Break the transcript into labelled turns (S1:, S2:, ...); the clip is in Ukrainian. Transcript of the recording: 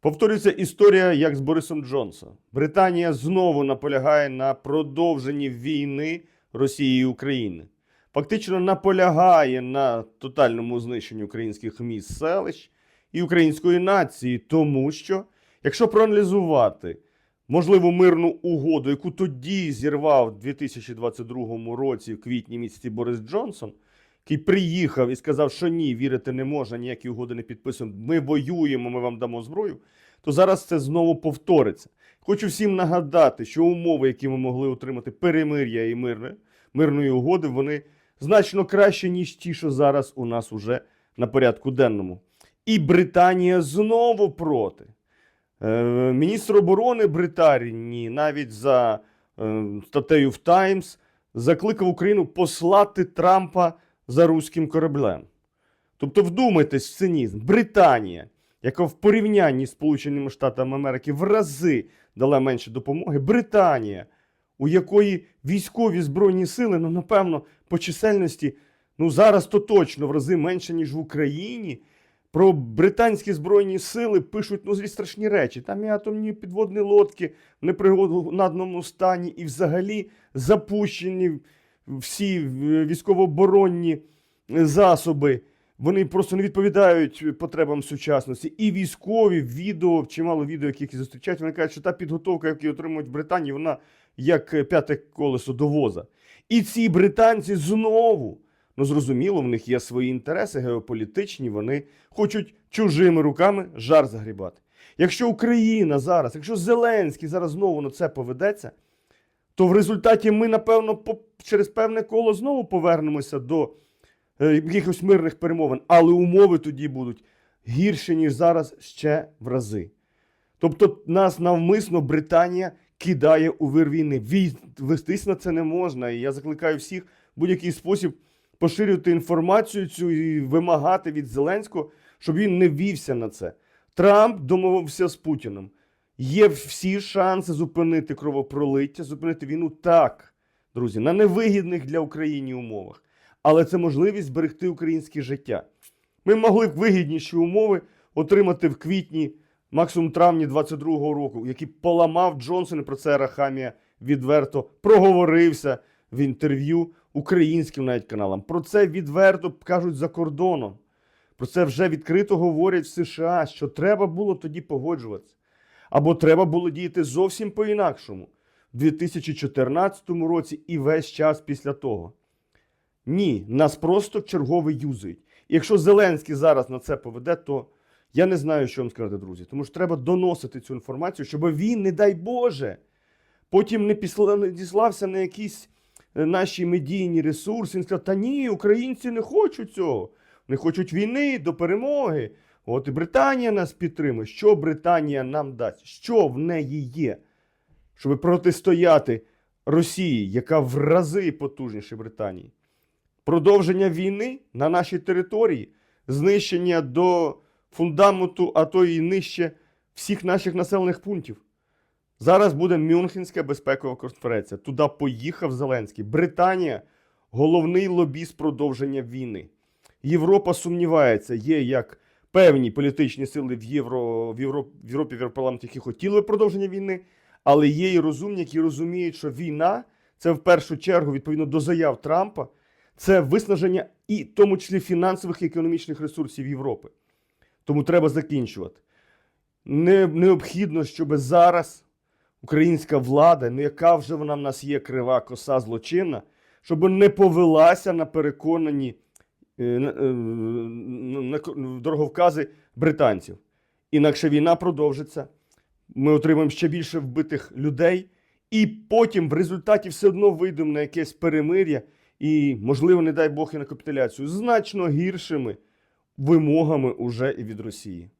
S1: Повторюється історія, як з Борисом Джонсом. Британія знову наполягає на продовженні війни Росії і України. Фактично наполягає на тотальному знищенні українських міст, селищ і української нації, тому що, якщо проаналізувати можливу мирну угоду, яку тоді зірвав у 2022 році, в квітні місяці Борис Джонсон, який приїхав і сказав, що ні, вірити не можна, ніякі угоди не підписуємо, ми воюємо, ми вам дамо зброю, то зараз це знову повториться. Хочу всім нагадати, що умови, які ми могли отримати перемир'я і мирне, мирної угоди, вони значно краще, ніж ті, що зараз у нас уже на порядку денному. І Британія знову проти. Е, Міністр оборони Британії навіть за е, статтею в Таймс закликав Україну послати Трампа за руським кораблем. Тобто, вдумайтесь в цинізм. Британія, яка в порівнянні з Сполученими Штатами Америки в рази дала менше допомоги, Британія, у якої військові збройні сили, ну, напевно, по чисельності, ну зараз то точно в рази менше, ніж в Україні. Про британські збройні сили пишуть ну, злі страшні речі. Там і атомні підводні лодки в непригодному стані, і взагалі запущені всі е, військово-оборонні засоби. Вони просто не відповідають потребам сучасності. І військові відео, чимало відео, яких зустрічають, вони кажуть, що та підготовка, яку отримують в Британії, вона як е, п'яте колесо до воза. І ці британці знову. Ну, зрозуміло, в них є свої інтереси геополітичні, вони хочуть чужими руками жар загрібати. Якщо Україна зараз, якщо Зеленський зараз знову на це поведеться, то в результаті ми, напевно, через певне коло знову повернемося до е, якихось мирних перемовин, але умови тоді будуть гірші, ніж зараз ще в рази. Тобто нас навмисно Британія кидає у вир війни. Вестись на це не можна. І я закликаю всіх в будь-який спосіб поширювати інформацію цю і вимагати від Зеленського, щоб він не вівся на це. Трамп домовився з Путіним. Є всі шанси зупинити кровопролиття, зупинити війну так, друзі, на невигідних для України умовах. Але це можливість зберегти українське життя. Ми могли б вигідніші умови отримати в квітні, максимум травні 22-го року, який поламав Джонсон, про це Рахамія відверто проговорився в інтерв'ю українським навіть каналам. Про це відверто кажуть за кордоном. Про це вже відкрито говорять в США, що треба було тоді погоджуватися. Або треба було діяти зовсім по-інакшому в 2014 році і весь час після того. Ні, нас просто чергове юзають. І якщо Зеленський зараз на це поведе, то я не знаю, що вам сказати, друзі. Тому що треба доносити цю інформацію, щоб він, не дай Боже, потім не діслався на якісь е, наші медійні ресурси. Він сказав, та ні, українці не хочуть цього. Не хочуть війни до перемоги. От і Британія нас підтримує. Що Британія нам дасть? Що в неї є, щоб протистояти Росії, яка в рази потужніше Британії? Продовження війни на нашій території, знищення до фундаменту, а то і нижче всіх наших населених пунктів. Зараз буде Мюнхенська безпекова конференція. Туди поїхав Зеленський. Британія головний лобіст продовження війни. Європа сумнівається, є як певні політичні сили в, Євро, в, Євро, в Європі, в Європарламенті, які хотіли продовження війни, але є і розумні, які розуміють, що війна це в першу чергу, відповідно до заяв Трампа, це виснаження і в тому числі фінансових і економічних ресурсів Європи. Тому треба закінчувати. Не, необхідно, щоб зараз українська влада, ну яка вже вона в нас є крива коса злочинна, щоб не повелася на переконані на- на- на дороговкази британців. Інакше війна продовжиться. Ми отримаємо ще більше вбитих людей, і потім в результаті все одно вийдемо на якесь перемир'я і, можливо, не дай Бог і на капітуляцію, значно гіршими вимогами уже і від Росії.